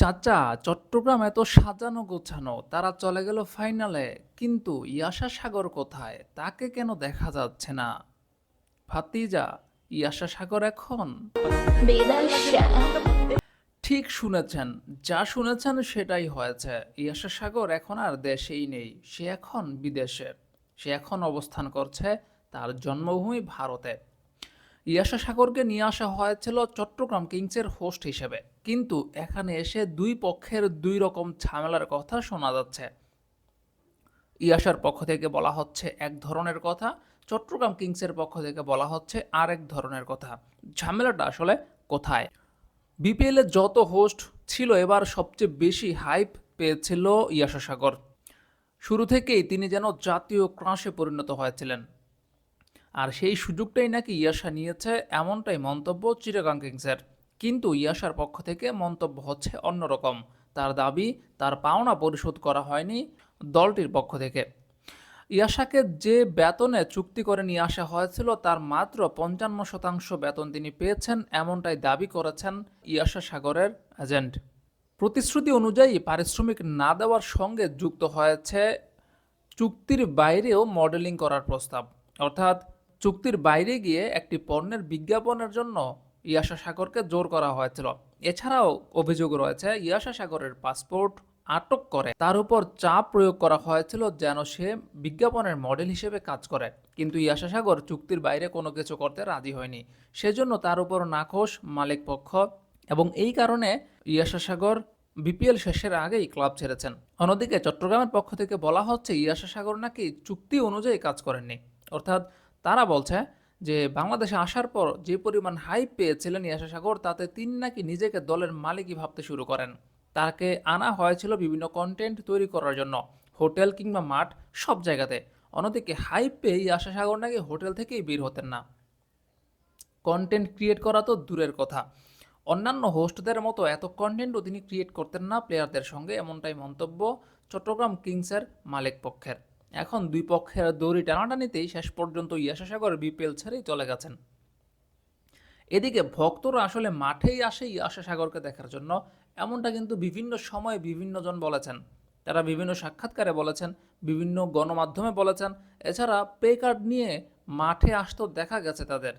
চাচা চট্টগ্রাম এত সাজানো গোছানো তারা চলে গেল ফাইনালে কিন্তু ইয়াশা সাগর কোথায়? তাকে কেন দেখা যাচ্ছে না? ভাতিজা ইয়াশা সাগর এখন ঠিক শুনেছেন যা শুনেছেন সেটাই হয়েছে। ইয়াশা সাগর এখন আর দেশেই নেই সে এখন বিদেশে সে এখন অবস্থান করছে তার জন্মভূমি ভারতে ইয়াশা সাগরকে নিয়ে আসা হয়েছিল চট্টগ্রাম কিংসের হোস্ট হিসেবে। কিন্তু এখানে এসে দুই পক্ষের দুই রকম ঝামেলার কথা শোনা যাচ্ছে। ইয়াশার পক্ষ থেকে বলা হচ্ছে এক ধরনের কথা, চট্টগ্রাম কিংসের পক্ষ থেকে বলা হচ্ছে আরেক ধরনের কথা। ঝামেলাটা আসলে কোথায়? বিপিএলে যত হোস্ট ছিল এবার সবচেয়ে বেশি হাইপ পেয়েছিল ইয়াশা সাগর। শুরু থেকেই তিনি যেন জাতীয় ক্রাশে পরিণত হয়েছিলেন। আর সেই সুযোগটাই নাকি ইয়াশা নিয়েছে এমনটাই মন্তব্য চিটাগাং কিংসের। কিন্তু ইয়াশার পক্ষ থেকে মন্তব্য হচ্ছে অন্যরকম। তার দাবি, তার পাওনা পরিশোধ করা হয়নি দলটির পক্ষ থেকে। ইয়াশাকে যে বেতনে চুক্তি করে নিয়ে আসা হয়েছিল, তার মাত্র পঞ্চান্ন শতাংশ বেতন তিনি পেয়েছেন, এমনটাই দাবি করেছেন ইয়াশা সাগরের এজেন্ট। প্রতিশ্রুতি অনুযায়ী পারিশ্রমিক না দেওয়ার সঙ্গে যুক্ত হয়েছে চুক্তির বাইরেও মডেলিং করার প্রস্তাব। অর্থাৎ চুক্তির বাইরে গিয়ে একটি পণ্যের বিজ্ঞাপনের জন্য ইয়াশা সাগরকে জোর করা হয়েছিল। এছাড়াও অভিযোগ রয়েছে ইয়াশা সাগরের পাসপোর্ট আটক করে। তার উপর চাপ প্রয়োগ করা হয়েছিল যেন সে বিজ্ঞাপনের মডেল হিসেবে কাজ করে। কিন্তু ইয়াশা সাগর চুক্তির বাইরে কোনো কিছু করতে রাজি হয়নি। সেজন্য তার উপর নাখোশ মালিক পক্ষ এবং এই কারণে ইয়াশা সাগর বিপিএল শেষের আগেই ক্লাব ছেড়েছেন। অন্যদিকে চট্টগ্রামের পক্ষ থেকে বলা হচ্ছে ইয়াশা সাগর নাকি চুক্তি অনুযায়ী কাজ করেননি। অর্থাৎ তারা বলছে যে বাংলাদেশে আসার পর যে পরিমাণ হাইপ পেয়েছিলেন ইয়াশা সাগর, তাতে তিনি নাকি নিজেকে দলের মালিকই ভাবতে শুরু করেন। তাকে আনা হয়েছিল বিভিন্ন কন্টেন্ট তৈরি করার জন্য, হোটেল কিংবা মাঠ সব জায়গাতে। অন্যদিকে হাইপ পেয়ে ইয়াশা সাগর নাকি হোটেল থেকেই বের হতেন না। কন্টেন্ট ক্রিয়েট করা তো দূরের কথা। অন্যান্য হোস্টদের মতো এত কন্টেন্টও তিনি ক্রিয়েট করতেন না প্লেয়ারদের সঙ্গে, এমনটাই মন্তব্য চট্টগ্রাম কিংসের মালিক পক্ষের। এখন দুই পক্ষের দড়ি টানাটানিতেই শেষ পর্যন্ত ইয়াশা সাগর বিপিএল ছেড়েই চলে গেছেন। এদিকে ভক্তরা আসলে মাঠেই আসে ইয়াশা সাগরকে দেখার জন্য, এমনটা কিন্তু বিভিন্ন সময়ে বিভিন্নজন বলেছেন। তারা বিভিন্ন সাক্ষাৎকারে বলেছেন, বিভিন্ন গণমাধ্যমে বলেছেন, এছাড়া পে কার্ড নিয়ে মাঠে আসতেও দেখা গেছে তাদের।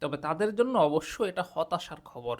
তবে তাদের জন্য অবশ্য এটা হতাশার খবর।